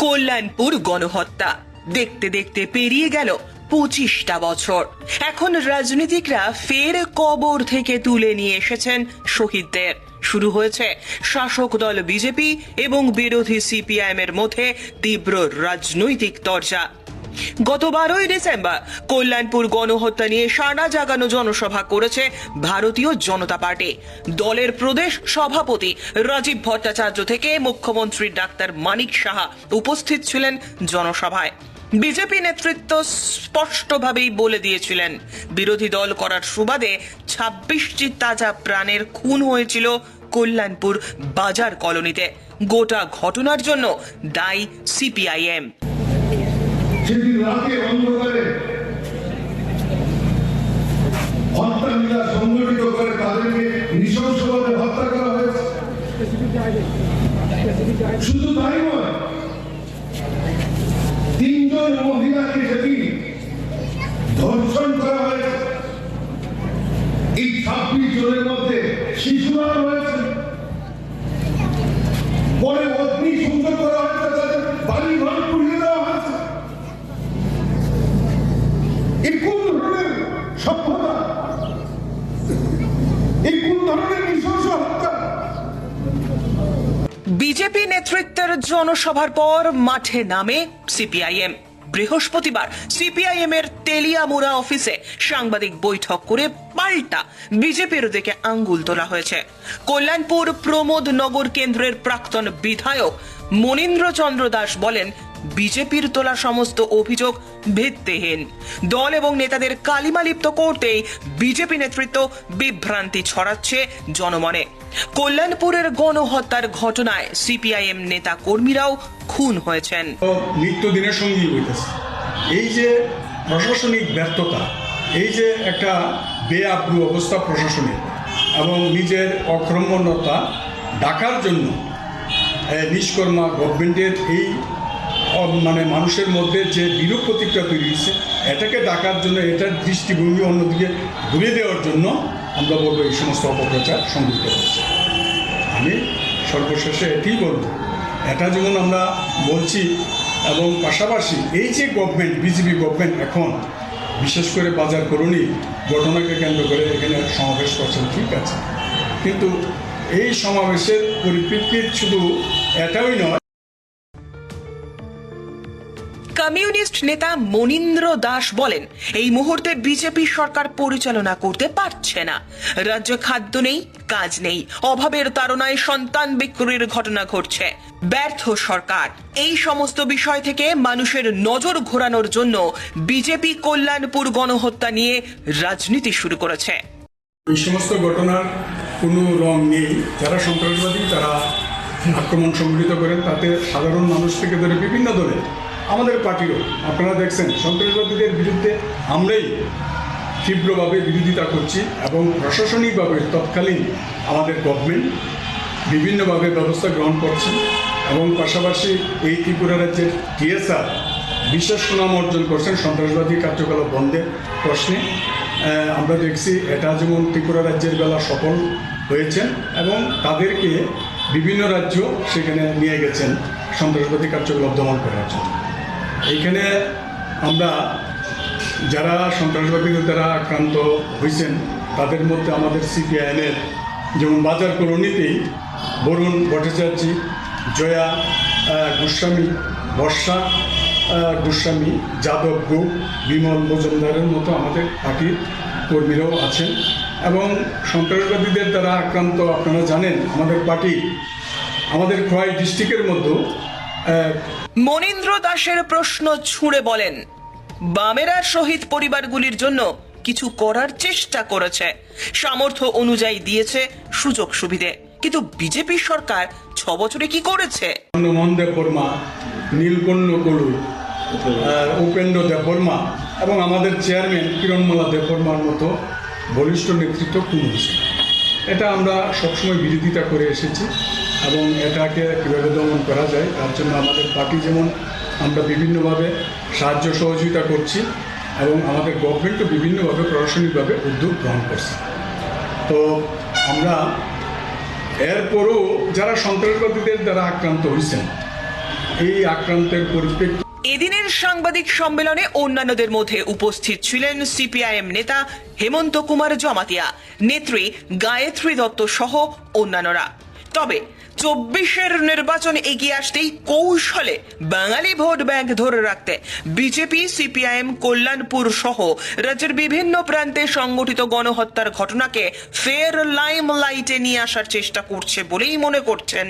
কল্যাণপুর গণহত্যা। দেখতে দেখতে পেরিয়ে গেল পঁচিশটা বছর। এখন রাজনীতিকরা ফের কবর থেকে তুলে নিয়ে এসেছেন শহীদদের। শুরু হয়েছে শাসক দল বিজেপি এবং বিরোধী সিপিআইএম এর মধ্যে তীব্র রাজনৈতিক তরজা। গত বারোই ডিসেম্বর কল্যাণপুর গণহত্যা নিয়ে সানা জাগানো জনসভা করেছে ভারতীয় জনতা পার্টি। দলের প্রদেশ সভাপতি রাজীব ভট্টাচার্য থেকে মুখ্যমন্ত্রী ডাক্তার মানিক সাহা উপস্থিত ছিলেন জনসভায়। বিজেপি নেতৃত্ব স্পষ্টভাবেই বলে দিয়েছিলেন, বিরোধী দল করার সুবাদে ছাব্বিশটি তাজা প্রাণের খুন হয়েছিল কল্যাণপুর বাজার কলোনিতে। গোটা ঘটনার জন্য দায়ী সিপিআইএম। সেদিন রাতে অন্ধকারে সংগঠিত করে তাদেরকে নৃশংসভাবে হত্যা করা হয়েছে। শুধু তাই নয়, তিনজন মহিলাকে সেদিন ধর্ষণ করা হয়েছে। এই ছাব্বিশ জনের মধ্যে শিশুরা বিজেপি নেতৃত্বের জনসভার পর মাঠে নামে সিপিআইএম। বৃহস্পতিবার সিপিআইএম এর তেলিয়ামুড়া অফিসে সাংবাদিক বৈঠক করে পাল্টা বিজেপির দিকে আঙ্গুল তোলা হয়েছে। কল্যাণপুর প্রমোদ নগর কেন্দ্রের প্রাক্তন বিধায়ক মনীন্দ্র চন্দ্র দাস বলেন, বিজেপির তোলা সমস্ত অভিযোগ ভিত্তিহীন। দল এবং নেতাদের কালিমালিপ্ত করতেই বিজেপি নেতৃত্ব বিভ্রান্তি ছড়াচ্ছে জনমনে। কল্যাণপুরের গণহত্যার ঘটনায় সিপিআইএম নেতা কর্মীরাও খুন হয়েছেন। নিত্যদিনের সঙ্গী হইতেছে। এই যে প্রশাসনিক ব্যর্থতা, এই যে একটা বেআব্রু অবস্থা প্রশাসনের এবং নিজের অক্রমণতা ডাকার জন্য নিষ্কর্মা গভর্নমেন্টের এই মানে মানুষের মধ্যে যে বিরূপ প্রতিক্রিয়া তৈরি হয়েছে, এটাকে ডাকার জন্য, এটার দৃষ্টিভঙ্গি অন্যদিকে ঘুরিয়ে দেওয়ার জন্য আমরা বলব এই সমস্ত অপপ্রচার সংযুক্ত হচ্ছে। আমি সর্বশেষে এটাই বলব, এটা যেমন আমরা বলছি এবং পাশাপাশি এই যে গভর্নমেন্ট বিজেপি গভর্নমেন্ট এখন বিশেষ করে বাজার করণী ঘটনাকে কেন্দ্র করে এখানে সমাবেশ করছেন, ঠিক আছে। কিন্তু এই সমাবেশের পরিপ্রেক্ষিত শুধু এটাই নয় কমিউনিস্ট নেতা মনীন্দ্র দাস বলেন, এই মুহূর্তে বিজেপি সরকার পরিচালনা করতে পারছে না। রাজ্যে খাদ্য নেই, কাজ নেই, অভাবের তাড়নায় সন্তান বিক্রির ঘটনা ঘটছে। ব্যর্থ সরকার। এই সমস্ত বিষয় থেকে মানুষের নজর ঘোরানোর জন্য বিজেপি কল্যাণপুর গণহত্যা নিয়ে রাজনীতি শুরু করেছে। এই সমস্ত ঘটনার কোনো রং নেই। যারা সন্ত্রাসবাদী, তারা আক্রমণ সংঘটিত করেন। তাতে সাধারণ মানুষ থেকে ধরে বিভিন্ন দলে আমাদের পার্টিরও, আপনারা দেখছেন, সন্ত্রাসবাদীদের বিরুদ্ধে আমরাই তীব্রভাবে বিরোধিতা করছি এবং প্রশাসনিকভাবে তৎকালীন আমাদের গভর্নমেন্ট বিভিন্নভাবে ব্যবস্থা গ্রহণ করছেন এবং পাশাপাশি এই ত্রিপুরা রাজ্যের টিএসআর বিশেষ সুনাম অর্জন করছেন সন্ত্রাসবাদী কার্যকলাপ বন্ধের প্রশ্নে। আমরা দেখছি এটা যেমন ত্রিপুরা রাজ্যের বেলা সফল হয়েছেন এবং তাদেরকে বিভিন্ন রাজ্য সেখানে নিয়ে গেছেন সন্ত্রাসবাদী কার্যকলাপ দমন করার জন্য। এইখানে আমরা যারা সন্ত্রাসবাদীদের দ্বারা আক্রান্ত হয়েছেন তাদের মধ্যে আমাদের সিপিআইএনের যেমন বাজার কলোনিতেই বরুণ ভট্টাচার্য, জয়া গোস্বামী বর্ষা গোস্বামী যাদব গ্রুপ বিমল মজুমদারের মতো আমাদের পার্টির কর্মীরাও আছেন এবং সন্ত্রাসবাদীদের দ্বারা আক্রান্ত, আপনারা জানেন, আমাদের পার্টি আমাদের খোয়াই ডিস্ট্রিক্টের মধ্যেও মনীন্দ্র দাসের প্রশ্ন ছুঁড়ে বলেন, বামেরা শহীদ পরিবারগুলির জন্য কিছু করার চেষ্টা করেছে। সামর্থ্য অনুযায়ী দিয়েছে সুযোগ সুবিধে। কিন্তু বিজেপি সরকার ছ বছরে কি করেছে? মোহন দেব বর্মা নীলকণ্য কলু উপেন্দ্র দেব বর্মা এবং আমাদের চেয়ারম্যান কিরণমালা দেব বর্মার মতো বলিষ্ঠ নেতৃত্ব খুন এটা আমরা সবসময় বিরোধিতা করে এসেছি। এবং এটাকে কীভাবে দমন করা যায়, তার জন্য আমাদের পার্টি যেমন আমরা বিভিন্নভাবে সাহায্য সহযোগিতা করছি এবং আমাদের গভর্নমেন্টও বিভিন্নভাবে প্রশাসনিকভাবে উদ্যোগ গ্রহণ করছে। তো আমরা এরপরও যারা সন্ত্রাসবাদীদের দ্বারা আক্রান্ত হয়েছেন এই আক্রান্তের পরিপ্রেক্ষিতে এদিনের সাংবাদিক সম্মেলনে অন্যান্যদের মধ্যে উপস্থিত ছিলেন সিপিআইএম নেতা হেমন্ত কুমার জমাতিয়া, নেত্রী গায়ত্রী দত্ত সহ অন্যান্যরা। তবে চব্বিশের নির্বাচন এগিয়ে আসতেই কৌশলে বাঙালি ভোট ব্যাংক ধরে রাখতে বিজেপি সিপিআইএম কল্যাণপুর সহ রাজ্যের বিভিন্ন প্রান্তে সংগঠিত গণহত্যার ঘটনাকে ফের লাইম লাইটে নিয়ে আসার চেষ্টা করছে বলেই মনে করছেন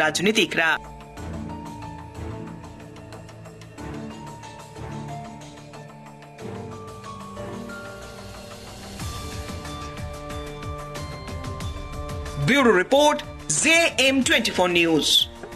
রাজনীতিকরা। Bureau Report, ZM24 News.